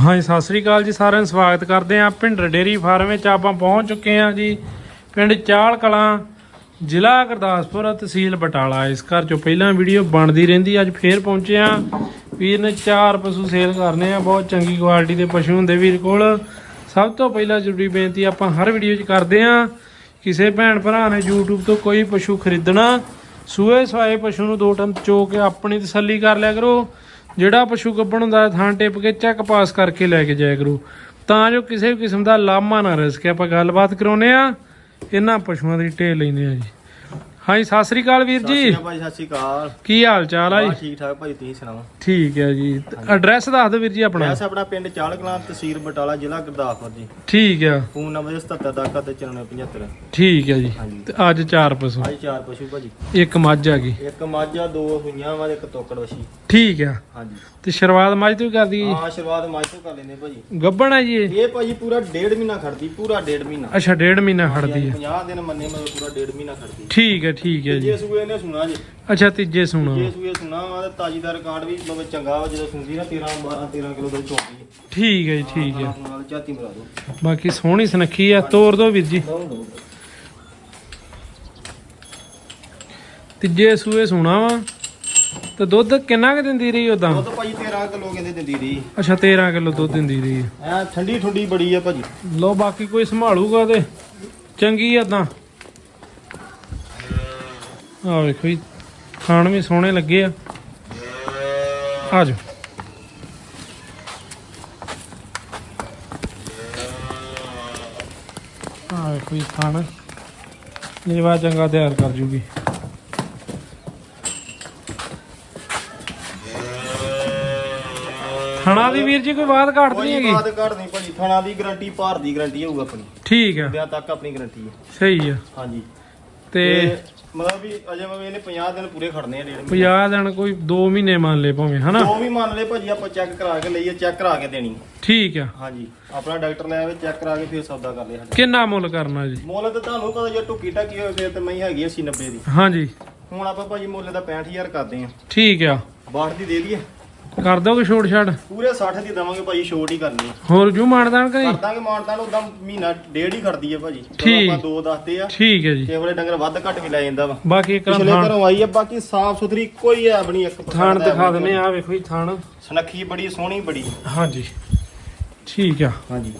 ਹਾਂਜੀ, ਸਤਿ ਸ੍ਰੀ ਅਕਾਲ ਜੀ, ਸਾਰਿਆਂ ਨੂੰ ਸਵਾਗਤ ਕਰਦੇ ਆਂ ਭਿੰਡਰ ਡੇਰੀ ਫਾਰਮ ਵਿੱਚ ਆਪਾਂ ਪਹੁੰਚ ਚੁੱਕੇ ਆਂ ਜੀ। ਪਿੰਡ ਚਾਲ ਕਲਾਂ, ਜ਼ਿਲ੍ਹਾ ਗੁਰਦਾਸਪੁਰ, ਤਹਿਸੀਲ ਬਟਾਲਾ। ਇਸ ਘਰ ਚੋਂ ਪਹਿਲਾਂ ਵੀਡੀਓ ਬਣਦੀ ਰਹਿੰਦੀ, ਅੱਜ ਫੇਰ ਪਹੁੰਚੇ ਆਂ ਵੀਰ ਨੇ ਚਾਰ ਪਸ਼ੂ ਸੇਲ ਕਰਨੇ ਆ, ਬਹੁਤ ਚੰਗੀ ਕੁਆਲਿਟੀ ਦੇ ਪਸ਼ੂ ਹੁੰਦੇ ਵੀਰ ਕੋਲ। ਸਭ ਤੋਂ ਪਹਿਲਾਂ ਜ਼ਰੂਰੀ ਬੇਨਤੀ, ਆਪਾਂ ਹਰ ਵੀਡੀਓ 'ਚ ਕਰਦੇ ਆਂ ਕਿਸੇ ਭੈਣ ਭਰਾ ਨੇ YouTube ਤੋਂ ਕੋਈ ਪਸ਼ੂ ਖਰੀਦਣਾ, ਸੂਏ ਸਵਾਏ ਪਸ਼ੂ ਨੂੰ ਦੋ ਟਨ ਚੋ ਕੇ ਆਪਣੀ ਤਸੱਲੀ ਕਰ ਲਿਆ ਕਰੋ। ਜਿਹੜਾ ਪਸ਼ੂ ਗੱਭਣ ਹੁੰਦਾ, ਥਾਂ ਟੇਪ ਕੇ ਚੈੱਕ ਪਾਸ ਕਰਕੇ ਲੈ ਕੇ ਜਾਇਆ ਕਰੋ। ਤਾਂ ਜੋ ਕਿਸੇ ਵੀ ਕਿਸਮ ਦਾ ਲਾਮਾ ਨਾ ਰਿਸਕ ਆਪਾਂ ਗੱਲਬਾਤ ਕਰਾਉਨੇ ਆ ਇਹਨਾਂ ਪਸ਼ੂਆਂ ਦੀ ਢੇ ਲੈਂਦੇ ਆ ਜੀ। ਹਾਂਜੀ ਸਤਿ ਸ੍ਰੀ ਅਕਾਲ ਵੀਰ ਜੀ। ਭਾਈ ਸਤਿ ਸ਼੍ਰੀ ਅਕਾਲ। ਕੀ ਹਾਲ ਚਾਲ ਆ ਜੀ? ਠੀਕ ਠਾਕ ਭਾਈ ਤੁਸੀਂ ਸੁਣਾਓ? ਠੀਕ ਹੈ ਜੀ। ਐਡਰੈਸ ਦੱਸ ਦਿਓ ਵੀਰ ਜੀ ਆਪਣਾ। ਐਸ ਆਪਣਾ ਪਿੰਡ ਚਾਲਕਲਾਂ ਤਹਿਸੀਲ ਬਟਾਲਾ ਜ਼ਿਲ੍ਹਾ ਗੁਰਦਾਸਪੁਰ ਜੀ। ਠੀਕ ਆ ਫੋਨ ਨੰਬਰ 77 ਤੱਕ ਤੇ 9475 ਠੀਕ ਹੈ ਜੀ। ਤੇ ਅੱਜ ਚਾਰ ਪਸ਼ੂ। ਅੱਜ ਚਾਰ ਪਸ਼ੂ ਭਾਜੀ। ਇੱਕ ਮੱਝ ਆ ਗਈ। ਇੱਕ ਮੱਝ ਆ ਦੋ ਹੋਈਆਂ ਵਾ ਇੱਕ ਤੋਕੜ ਵਛੀ। ਠੀਕ ਆ ਹਾਂਜੀ। ਤੇ ਸ਼ੁਰੂਆਤ ਮੱਝ ਤੋਂ ਹੀ ਕਰ ਦਈਏ? ਆ ਸ਼ੁਰੂਆਤ ਮੱਝ ਤੋਂ ਕਰ ਲੈਂਦੇ ਭਾਜੀ। ਗੱਭਣ ਹੈ ਜੀ ਇਹ? ਇਹ ਭਾਜੀ ਪੂਰਾ ਡੇਢ ਮਹੀਨਾ ਖੜਦੀ ਪੂਰਾ ਡੇਢ ਮਹੀਨਾ। ਅੱਛਾ ਡੇਢ ਮਹੀਨਾ ਖੜਦੀ ਹੈ। 50 ਦਿਨ ਮੰਨੇ ਮਤਲਬ ਪੂਰਾ ਡੇਢ ਮਹੀਨਾ ਖੜਦੀ। ਠੀਕ ਹੈ ਠੀਕ ਹੈ ਜੀ। ਜੇ ਸੂਏ ਨੇ ਸੁਣਾ ਜੀ। ਅੱਛਾ ਤੀਜੇ ਸੁਣਾ। ਜੇ ਸੂਏ ਸੁਣਾ ਵਾ ਤੇ ਤਾਜੀ ਦਾ ਰਿਕਾਰਡ ਵੀ ਮਤਲਬ ਚੰਗਾ ਵਾ ਜਦੋਂ ਸੁਣਦੀ ਨਾ 13 12 13 ਕਿਲੋ ਦੁੱਧ ਚੋਂਦੀ ਠੀਕ ਹੈ ਜੀ ਠੀਕ ਹੈ। ਨਾਲ ਝਾਤੀ ਮਰਾ ਦੋ ਬਾਕੀ ਸੋਹਣੀ ਸੁਨੱਖੀ ਆ ਤੋਰ ਦੋ ਵੀਰ ਜੀ। ਤੀਜੇ ਸੂਏ ਸੁਣਾ ਵਾ ਤੇ ਦੁੱਧ ਕਿੰਨਾ ਕੁ ਦਿੰਦੀ ਰਹੀ ਉਦਾਂ ਦੁੱਧ ਭਾਜੀ 13 ਕਿਲੋ ਕਹਿੰਦੇ ਦਿੰਦੀ ਰਹੀ। ਅੱਛਾ 13 ਕਿਲੋ ਦੁੱਧ ਦਿੰਦੀ ਰਹੀ। ਐ ਠੰਡੀ ਠੁੰਡੀ ਬੜੀ ਆ ਭਾਜੀ। ਲੋ ਬਾਕੀ ਕੋਈ ਸੰਭਾਲੂਗਾ ਤੇ ਚੰਗੀ ਆ ਤਾਂ ਆ ਵੇਖੋ ਜੀ ਖਾਣ ਵੀ ਸੋਹਣੇ ਲੱਗੇ ਆ। ਆ ਜਾਓ ਆ ਵੇਖੋ ਜੀ ਖਾਣ। ਲੇਵਾ ਚੰਗਾ ਤਿਆਰ ਕਰ ਜੂਗੀ। ਖਾਣਾ ਦੀ ਵੀਰ ਜੀ ਕੋਈ ਬਾਤ ਘਾਟ ਨਹੀਂ ਹੈਗੀ? ਬਾਤ ਘੜ ਨਹੀਂ ਭਾਜੀ ਥਣਾ ਦੀ ਗਾਰੰਟੀ ਭਾਰ ਦੀ ਗਾਰੰਟੀ ਹੋਊਗਾ ਆਪਣੀ। ਠੀਕ ਆ। ਵਿਆਹ ਤੱਕ ਆਪਣੀ ਗਾਰੰਟੀ ਹੈ ਸਹੀ ਆ। ਹਾਂਜੀ। ਤੇ ਮਤਲਬ ਵੀ ਅਜੇ ਮੈਂ ਇਹਨੇ 50 ਦਿਨ ਪੂਰੇ ਖੜਨੇ ਆ ਡੇਢ ਮਹੀਨੇ। 50 ਦਿਨ ਕੋਈ 2 ਮਹੀਨੇ ਮੰਨ ਲੈ ਭਾਵੇਂ ਹਨਾ? ਦੋ ਵੀ ਮੰਨ ਲਏ ਭਾਜੀ ਆਪਾਂ ਚੈੱਕ ਕਰਾ ਕੇ ਲਈਏ ਚੈੱਕ ਕਰਾ ਕੇ ਦੇਣੀ। ਠੀਕ ਆ। ਹਾਂਜੀ ਆਪਣਾ ਡਾਕਟਰ ਲੈ ਆਵੇ ਚੈੱਕ ਕਰਾ ਕੇ ਫਿਰ ਸੌਦਾ ਕਰ ਲਿਆ ਸਾਡਾ। ਕਿੰਨਾ ਮੁੱਲ ਕਰਨਾ ਜੀ? ਮੁੱਲ ਤਾਂ ਤੁਹਾਨੂੰ ਪਤਾ ਜੇ ਟੁੱਕੀ ਟਾਕੀ ਹੋਵੇ ਫਿਰ ਤੇ ਮੈਂ ਹੈਗੀ 80 90 ਦੀ। ਹਾਂਜੀ। ਹੁਣ ਆਪਾਂ ਭਾਜੀ ਮੁੱਲ ਦਾ 65000 ਕਰਦੇ ਆ। ਠੀਕ ਆ। 62 ਦੀ ਦੇ ਦਈਏ। ਕਰ ਦੋਗੇ ਛੋੜ ਛਾੜ ਪੂਰੇ 60 ਦੀ ਦਵਾਂਗੇ ਭਾਜੀ ਛੋਟ ਹੀ ਕਰਨੀ ਆ। ਹੋਰ ਜੂ ਮਾਨਦਾਨ ਕਰੀ? ਕਰ ਦਾਂਗੇ ਮਾਨਤਾ ਨੂੰ ਉਦਾਂ ਮਹੀਨਾ ਡੇਢ ਹੀ ਖੜਦੀ ਹੈ ਭਾਜੀ। ਚਲੋ ਠੀਕ। ਆਪਾਂ ਦੋ ਦੱਸਦੇ ਆ। ਠੀਕ ਹੈ ਜੀ। ਛੇ ਵਾਲੇ ਡੰਗਰ ਵੱਧ ਘੱਟ ਵੀ ਲੈ ਜਾਂਦਾ ਵਾ। ਬਾਕੀ ਇੱਕ ਪਿਛਲੇ ਥਾਣ। ਘਰੋਂ ਆਈ ਆ ਬਾਕੀ ਸਾਫ਼ ਸੁਥਰੀ ਕੋਈ ਹੈ ਬਣੀ ਇੱਕ percent ਥਾਣ ਦਿਖਾ ਦਿੰਨੇ ਆ ਆਹ ਵੇਖੋ ਜੀ ਥਾਣ। ਸੁਨੱਖੀ ਬੜੀ ਸੋਹਣੀ ਬੜੀ। ਹਾਂਜੀ। ਠੀਕ ਆ। ਹਾਂਜੀ।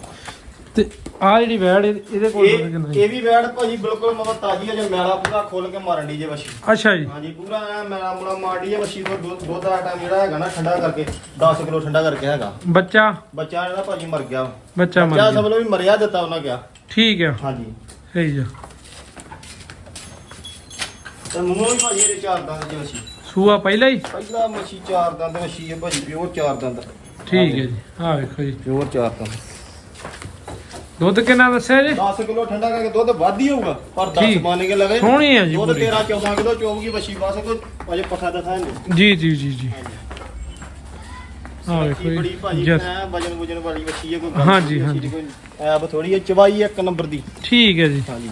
ਤੇ ਆ ਜਿਹੜੀ ਵੈੜ ਇਹ- ਇਹਦੇ ਕੋਲ ਇਹ ਕਿੰਨਾ ਜੀ? ਇਹ ਵੀ ਵੈੜ ਭਾਜੀ ਬਿਲਕੁਲ ਮਤਲਬ ਤਾਜੀ ਹੈ ਜੇ ਮੈਲਾ ਪੂਰਾ ਖੋਲ ਕੇ ਮਾਰਨ ਦੀ ਜੇ ਵਸ਼ੀ ਅੱਛਾ ਜੀ। ਹਾਂਜੀ ਪੂਰਾ ਐ ਮੈਲਾ ਮੁਲਾ ਮਾਰਦੀ ਹੈ ਵਸ਼ੀ ਤੋਂ ਦੁੱਧ ਦੁੱਧ ਦਾ ਟਾਈਮ ਜਿਹੜਾ ਹੈਗਾ ਨਾ ਠੰਡਾ ਕਰਕੇ 10 ਕਿਲੋ ਠੰਡਾ ਕਰਕੇ ਹੈਗਾ। ਬੱਚਾ? ਬੱਚਾ ਜਿਹੜਾ ਭਾਜੀ ਮਰ ਗਿਆ। ਬੱਚਾ ਮਰ ਬੱਚਾ ਗਿਆ। ਸਭ ਨੂੰ ਵੀ ਮਰਿਆ ਦਿੱਤਾ ਉਹਨਾਂ ਗਿਆ। ਠੀਕ ਆ। ਹਾਂਜੀ। ਸਹੀ ਆ। ਤੇ ਮੂੰਹ ਵੀ ਭਾਜੀ ਇਹਦੇ ਚਾਰ ਦੰਦ ਦੀ ਵਸ਼ੀ ਸੂਆ ਪਹਿਲਾਂ ਹੀ? ਪਹਿਲਾ ਮੱਛੀ ਚਾਰ ਦੰਦ ਵਛੀ ਹੈ ਭਾਜੀ ਪਿਓਰ ਚਾਰ ਦੰਦ। ਠੀਕ ਹੈ ਜੀ। ਆ ਵੇਖੋ ਜੀ। ਪਿਓਰ ਚਾਰ ਦੰਦ। ਦੁੱਧ ਕਿੰਨਾ ਦੱਸਿਆ ਜੀ? 10 ਕਿਲੋ ਠੰਡਾ ਕਰਕੇ ਦੁੱਧ ਵੱਧ ਹੀ ਹੋਊਗਾ ਪਰ 10 ਠੀਕ। ਮੰਨ ਕੇ ਲਵੇ। ਸੋਹਣੀ ਆ ਜੀ ਦੁੱਧ ਪੂਰੀ। 13 14 ਕਿਲੋ ਚੋਗੀ ਵਛੀ ਬਸ ਕੋਈ ਅਜੇ ਪੱਠਾ ਦਿਖਾ ਨਹੀਂ। ਜੀ ਜੀ ਜੀ ਜੀ। ਆ ਵੇਖੋ ਬੜੀ ਜੀ ਭਾਜੀ ਜਸ ਐ ਵਜਨ ਵਜਨ ਵਾਲੀ ਵਛੀ ਹੈ ਕੋਈ ਹਾਂਜੀ, ਨਹੀਂ, ਹਾਂਜੀ। ਕੋਈ ਐਬ ਥੋੜੀ ਹੈ ਚਵਾਈ ਇੱਕ ਨੰਬਰ ਦੀ। ਠੀਕ ਹੈ ਜੀ। ਹਾਂਜੀ।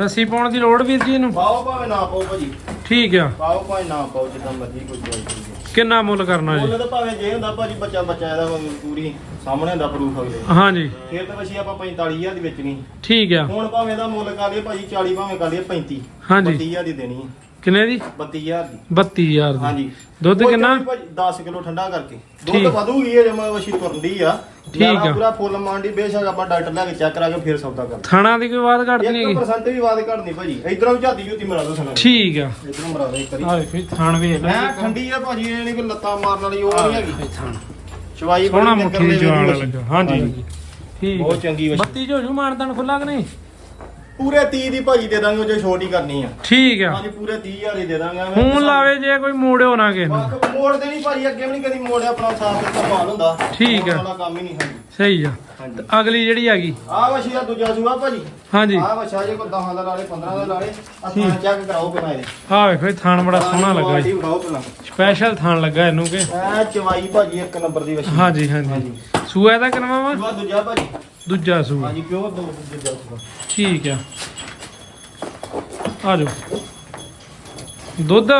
ਰੱਸੀ ਪਾਉਣ ਦੀ ਲੋੜ ਵੀਰ ਜੀ ਇਹਨੂੰ? ਪਾਓ ਭਾਵੇਂ ਨਾ ਪਾਓ ਭਾਜੀ। ਠੀਕ ਆ। ਪਾਓ ਭਾਵੇਂ ਨਾ ਪਾਓ ਜਿੱਦਾਂ ਮਰਜ਼ੀ ਕੋਈ ਜਾਇਜ਼ ਨਹੀਂ ਕਿੰਨਾ ਮੁੱਲ ਕਰਨਾ ਜੀ? ਉਹਨੇ ਤਾਂ ਭਾਵੇਂ ਜੇ ਹੁੰਦਾ ਭਾਜੀ ਬੱਚਾ ਬੱਚਾ ਇਹਦਾ ਪੂਰੀ ਸਾਹਮਣੇ ਹੁੰਦਾ ਪ੍ਰੂਫ ਅਗਲੇ ਹਾਂਜੀ। ਫਿਰ ਤਾਂ ਵਛੀ ਆਪਾਂ 45000 ਦੀ ਵੇਚਣੀ। ਠੀਕ ਆ। ਹੁਣ ਭਾਵੇਂ ਦਾ ਮੁੱਲ ਕਰ ਲਈਏ ਭਾਜੀ 40 ਭਾਵੇਂ ਕਰ ਲਈਏ 35 ਹਾਂਜੀ। 32000 ਦੀ ਦੇਣੀ ਕਿੰਨੇ ਦੀ? 32000 ਦੀ। 32000 ਦੀ। ਹਾਂਜੀ। ਦੁੱਧ ਕਿੰਨਾ? ਭਾਜੀ ਭਾਜੀ 10 ਕਿਲੋ ਠੰਡਾ ਕਰਕੇ। ਦੁੱਧ ਵਧੂਗੀ ਇਹ ਜਮਾ ਵਸ਼ੀ ਤੁਰਦੀ ਆ। ਠੀਕ ਆ। ਪੂਰਾ ਫੁੱਲ ਮੰਡੀ ਬੇਸ਼ੱਕ ਆਪਾਂ ਡਾਕਟਰ ਲੈ ਕੇ ਚੈੱਕ ਕਰਾ ਕੇ ਫਿਰ ਸੌਦਾ ਕਰ ਥਾਣਾ ਦੀ ਕੋਈ ਬਾਤ ਘਟਦੀ ਨਹੀਂ ਹੈਗੀ 1% ਵੀ ਵਾਦ ਘਟਣੀ ਭਾਜੀ ਇਧਰੋਂ ਝਾਦੀ ਝੂਤੀ ਮਰਾ ਦੋ। ਸੁਣਾ ਠੀਕ ਆ। ਇਧਰੋਂ ਮਰਾ ਦੋ ਇੱਕ ਵਾਰੀ। ਆ ਵੇਖੋ ਥਾਣ ਵੇਖ ਮੈਂ ਲੈ ਠੰਡੀ ਆ ਭਾਜੀ ਇਹ ਨਹੀਂ ਕੋਈ ਲੱਤਾਂ ਮਾਰਨ ਵਾਲੀ ਉਹ ਨਹੀਂ ਹੈਗੀ। ਥਾਣ। ਚਵਾਈ ਸੋਹਣਾ ਮੁੱਠੀ ਵਸ਼ੀ। ਲੱਗਾ ਹਾਂਜੀ ਠੀਕ ਬਹੁਤ ਚੰਗੀ ਵਸ਼ੀ। ਬੱਤੀ ਜੋ ਜੂ ਮਾਨਦਾਨ ਖੁੱਲਾ ਕਿ ਨਹੀਂ? ਪੂਰੇ 30 ਦੀ ਭਾਜੀ ਦੇ ਦਾਂਗੇ ਉਹ ਜੇ ਛੋਟ ਹੀ ਕਰਨੀ ਆ। ਠੀਕ ਆ। ਹਾਂਜੀ ਪੂਰੇ 30000 ਦੀ ਦੇ ਦਾਂਗੇ ਫੋਨ ਲਾਵੇ ਜੇ ਕੋਈ ਮੋੜਿਓ ਨਾ ਕਿਸੇ ਨੂੰ। ਬਾਕੀ ਮੋੜ ਦੇ ਨਹੀਂ ਭਾਜੀ ਅੱਗੇ ਵੀ ਨਹੀਂ ਕਦੀ ਮੋੜਿਆ ਆਪਣਾ ਸਾਫ਼ ਸੁਥਰਾ ਮਾਲ ਹੁੰਦਾ ਠੀਕ ਆ। ਵਾਲਾ ਕੰਮ ਹੀ ਨਹੀਂ ਹੈ ਸਹੀ ਆ। ਹਾਂਜੀ। ਅਗਲੀ ਜਿਹੜੀ ਆ ਗਈ। ਵਸ਼ੀ ਦਾ ਦੂਜਾ ਸੂਆ ਭਾਜੀ। ਹਾਂਜੀ। ਆ ਵਸ਼ਾ ਜੇ ਕੋ 10 ਦਾ ਲਾਲੇ 15 ਦਾ ਲਾਲੇ ਥਾਂ ਚੈੱਕ ਕਰਾਓ ਪਹਿਲਾਂ ਇਹਦੇ। ਆ ਵੇਖੋ ਇਹ ਥਾਣ ਬੜਾ ਸੋਹਣਾ ਲੱਗਾ ਜੀ। ਪਹਿਲਾਂ ਸਪੈਸ਼ਲ ਥਾਣ ਲੱਗਾ ਇਹਨੂੰ ਕਿ। ਐ ਚਵਾਈ ਭਾਜੀ ਇੱਕ ਨੰਬਰ ਦੀ ਵਸ਼ੀ ਹਾਂਜੀ ਹਾਂਜੀ। ਸੂਆ ਇਹਦਾ ਕਿੰਨਾ ਵਾ? ਸੂਆ ਦੂਜਾ ਭਾਜੀ। ਦੂਜਾ ਸੂਆ। ਹਾਂਜੀ ਪਿਓਰ ਦੋ ਦੂਜਾ ਸੂਆ। ਠੀਕ ਆ। ਆ ਜਾਓ। ਦੁੱਧ?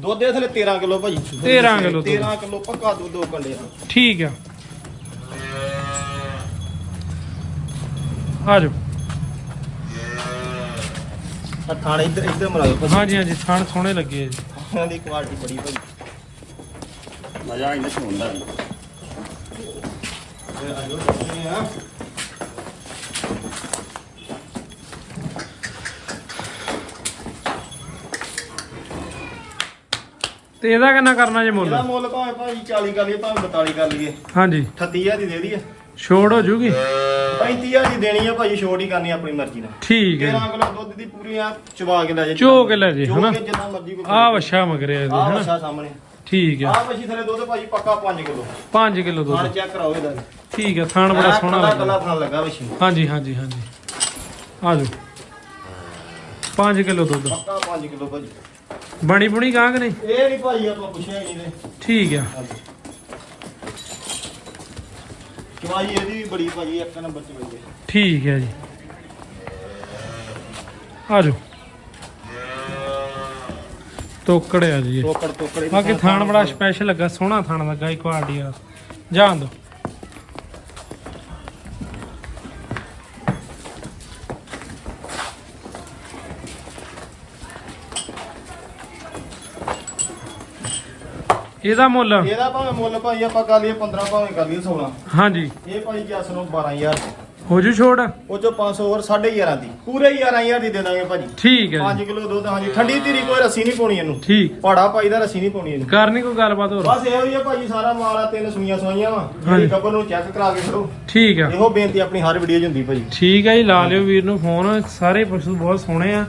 ਦੁੱਧ ਦੇ ਥਲੇ 13 ਕਿਲੋ ਭਾਜੀ। 13 ਕਿਲੋ ਦੁੱਧ। 13 ਕਿਲੋ ਪੱਕਾ ਦੁੱਧ ਦੋ ਕੰਡੇ ਆ ਠੀਕ ਆ। ਆ ਜਾਓ। ਆ ਥਾਣੇ ਇੱਧਰ ਇੱਧਰ ਮਰਾਓ ਭਾਜੀ। ਹਾਂਜੀ ਹਾਂਜੀ ਥਾਣ ਸੋਹਣੇ ਲੱਗੇ ਆ ਜੀ। ਇਹਨਾਂ ਦੀ ਕੁਆਲਿਟੀ ਬੜੀ ਭਾਜੀ। ਮਜ਼ਾ ਇਹਨੇ ਚ ਹੁੰਦਾ ਜੀ ਇਹ ਆ ਦੱਸਦੇ ਆ। ਤੇ ਇਹਦਾ ਕਿੰਨਾ ਕਰਨਾ ਜੇ ਮੁੱਲ? ਇਹਦਾ ਮੁੱਲ ਭਾਵੇਂ ਭਾਜੀ 40 ਕਰ ਲਈਏ ਭਾਵੇਂ 42 ਕਰ ਲਈਏ। ਹਾਂਜੀ। 38000 ਦੀ ਦੇ ਦਈਏ। ਛੋੜ ਹੋ ਜੂਗੀ? 35000 ਦੀ ਦੇਣੀ ਆ ਭਾਜੀ ਛੋਟ ਹੀ ਕਰਨੀ ਆਪਣੀ ਮਰਜ਼ੀ ਨਾਲ। ਠੀਕ ਹੈ 13 ਕਿਲੋ ਦੁੱਧ ਦੀ ਪੂਰੀ ਆ ਚਵਾ ਕੇ ਲੈ ਜੇ। ਚੋ ਕੇ ਲੈ ਜੇ, ਹਨਾ? ਕੇ ਜਿੰਨਾ ਮਰਜ਼ੀ ਕੋਈ ਆ ਵਛਾ ਮਗਰਿਆ ਇਹਦੇ ਆ ਹਨਾ? ਵਛਾ ਸਾਹਮਣੇ। ਠੀਕ ਆ ਆ ਵਛੀ ਥਲੇ ਦੁੱਧ ਭਾਜੀ ਪੱਕਾ 5 ਕਿਲੋ। 5 ਕਿਲੋ ਦੁੱਧ। ਚੈੱਕ ਕਰਾਓ ਇਹਦਾ। ਠੀਕ ਆ ਥਾਣ ਬੜਾ ਸੋਹਣਾ ਕੱਲਾ ਲੱਗਾ ਵਛੀ। ਹਾਂਜੀ ਹਾਂਜੀ ਹਾਂਜੀ। ਆ ਜਾਓ। 5 ਕਿਲੋ ਦੁੱਧ। ਪੱਕਾ 5 ਕਿਲੋ ਭਾਜੀ ਬਣੀ ਬੁਣੀ ਗਾਂ ਕਿ ਨਹੀਂ? ਇਹ ਨਹੀਂ ਭਾਜੀ ਆਪਾਂ ਪੁੱਛਿਆ ਹੀ ਨਹੀਂ ਠੀਕ ਆ। ਚਵਾਈ ਇਹਦੀ ਵੀ ਬੜੀ ਭਾਜੀ ਇੱਕ ਨੰਬਰ ਚ ਬਈ ਹੈ ਠੀਕ ਹੈ ਜੀ। ਆ ਜਾਓ। ਤੋਕੜ ਆ ਜੀ ਇਹ। ਟੋਕੜ ਟੋਕੜ ਇਹਦੀ ਬਾਕੀ ਥਾਣ ਬੜਾ ਸਪੈਸ਼ਲ ਲੱਗਾ ਸੋਹਣਾ ਥਾਣ ਲੱਗਾ ਇੱਕ ਕੁਆਲਿਟੀ ਆ ਜਾਣ ਦੋ ਇਹਦਾ ਮੁੱਲ? ਇਹਦਾ ਭਾਵੇਂ ਮੁੱਲ ਭਾਜੀ ਆਪਾਂ ਕਰ ਲਈਏ 15 ਭਾਵੇਂ ਕਰ ਲਈਏ 16 ਹਾਂਜੀ। ਇਹ ਭਾਜੀ ਜੱਸ ਨੂੰ 12000 ਹੋ ਜੂ ਛੋੜ ਉਹ ਚੋਂ 500 ਹੋਰ 11.5 ਦੀ। ਪੂਰੇ 11000 ਦੀ ਦੇ ਦਾਂਗੇ ਭਾਜੀ। ਠੀਕ ਹੈ 5 ਜੀ ਕਿਲੋ ਦੁੱਧ ਹਾਂਜੀ। ਠੰਡੀ ਧੀਰੀ ਕੋਈ ਰੱਸੀ ਨਹੀਂ ਪਾਉਣੀ ਇਹਨੂੰ। ਠੀਕ। ਪਾੜਾ ਪਾਈ ਦਾ ਰੱਸੀ ਨਹੀਂ ਪਾਉਣੀ ਇਹਨੂੰ। ਕਰਨੀ ਕੋਈ ਗੱਲਬਾਤ ਹੋਰ। ਬਸ ਇਹੋ ਹੀ ਆ ਭਾਜੀ ਸਾਰਾ ਮਾਲ ਆ ਤਿੰਨ ਸੂਈਆਂ ਸਵਾਈਆਂ ਵਾ। ਜਿਹੜੀ ਕੱਪੜ ਨੂੰ ਚੈੱਕ ਕਰਾ ਕੇ ਖੜੋ ਠੀਕ ਆ। ਇਹੋ ਬੇਨਤੀ ਆਪਣੀ ਹਰ ਵੀਡੀਓ 'ਚ ਹੁੰਦੀ ਭਾਜੀ ਠੀਕ ਹੈ ਜੀ ਲਾ ਲਿਓ ਵੀਰ ਨੂੰ ਫੋਨ ਸਾਰੇ ਪਸ਼ੂ ਬਹੁਤ ਸੋਹਣੇ ਆ।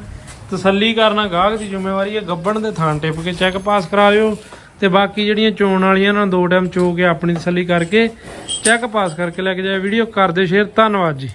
ਤਸੱਲੀ ਕਰਨਾ ਗਾਹਕ ਦੀ ਜ਼ਿੰਮੇਵਾਰੀ ਹੈ ਗੱਬਣ ਦੇ ਥਾਂ ਟਿਪ ਕੇ ਚੈੱਕ ਪਾਸ ਕਰਾ ਲਿਓ। ਤੇ ਬਾਕੀ ਜਿਹੜੀਆਂ ਚੋਣ ਵਾਲੀਆਂ ਨਾਲ ਦੋ ਟਾਈਮ ਚੋ ਕੇ ਆਪਣੀ ਤਸੱਲੀ ਕਰਕੇ ਚੈੱਕ ਪਾਸ ਕਰਕੇ ਲੈ ਕੇ ਜਾਏ ਵੀਡੀਓ ਕਰਦੇ ਸ਼ੇਅਰ। ਧੰਨਵਾਦ ਜੀ।